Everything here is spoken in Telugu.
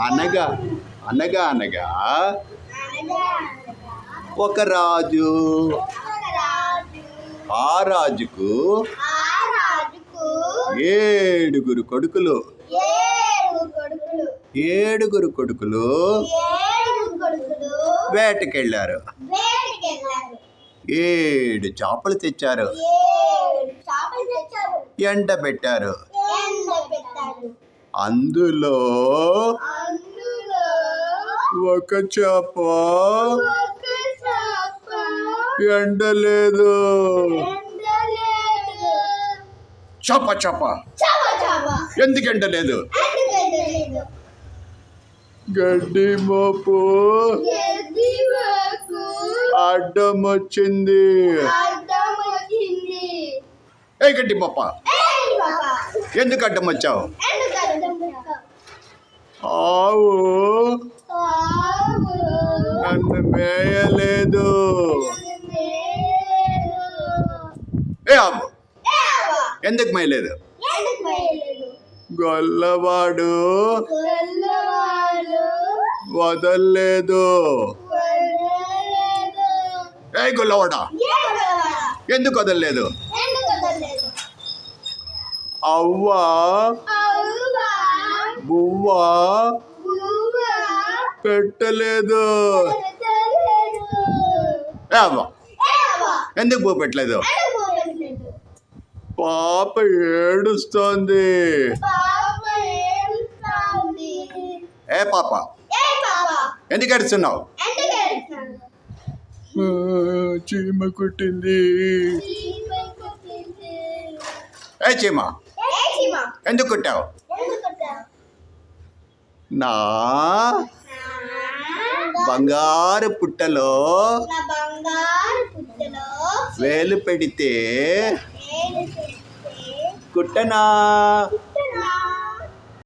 అనగా అనగా అనగా ఒక రాజు. ఆ రాజుకు ఏడుగురు కొడుకులు. ఏడుగురు కొడుకులు వేటకెళ్ళారు. ఏడు చేపలు తెచ్చారు. ఎండ పెట్టారు అందులో ఒక చేప. ఎండ లేదు చేప చేప. ఎందుకు ఎండ లేదు గడ్డి మోపు. అడ్డం వచ్చింది. ఏ గడ్డి పప్ప ఎందుకు అడ్డం వచ్చావు? ఆవు నన్ను మేయలేదు. ఏ ఆవు? ఎందుకు మేయలేదు? గొల్లవాడు వదల్లేదు. ఏ గొల్లవాడా? ఎందుకు వదల్లేదు? అవ్వ బువ్వ? పెట్టలేదు. ఎందుకు బువ్వ పెట్టలేదు? పాప ఏడుస్తోంది. ఏ పాప? ఎందుకు ఏడుస్తున్నావు? చీమ కుట్టింది. ఏ చీమ? ఎందుకు కుట్టావు? నా బంగారు పుట్టలో వేలు పెడితే కుట్టనా?